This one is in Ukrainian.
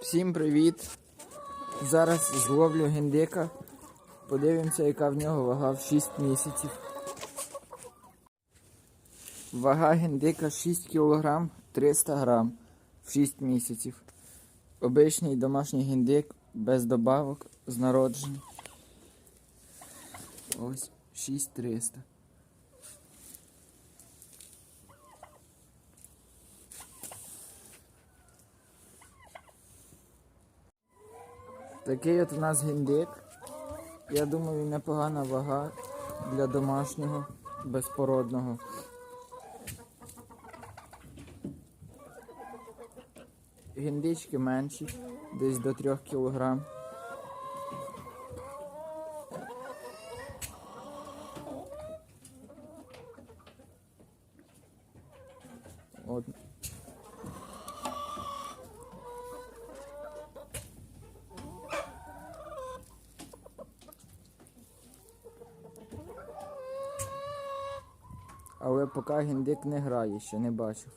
Всім привіт! Зараз зловлю гендика. Подивимося, яка в нього вага в 6 місяців. Вага гендика 6 кг 300 грам в 6 місяців. Обичний домашній гендик без добавок з народження. Ось 6300. Такий от у нас гіндик. Я думаю, непогана вага для домашнього безпородного. Гіндички менші, десь до 3 кг. От. Але поки гіндик не грає, ще не бачив.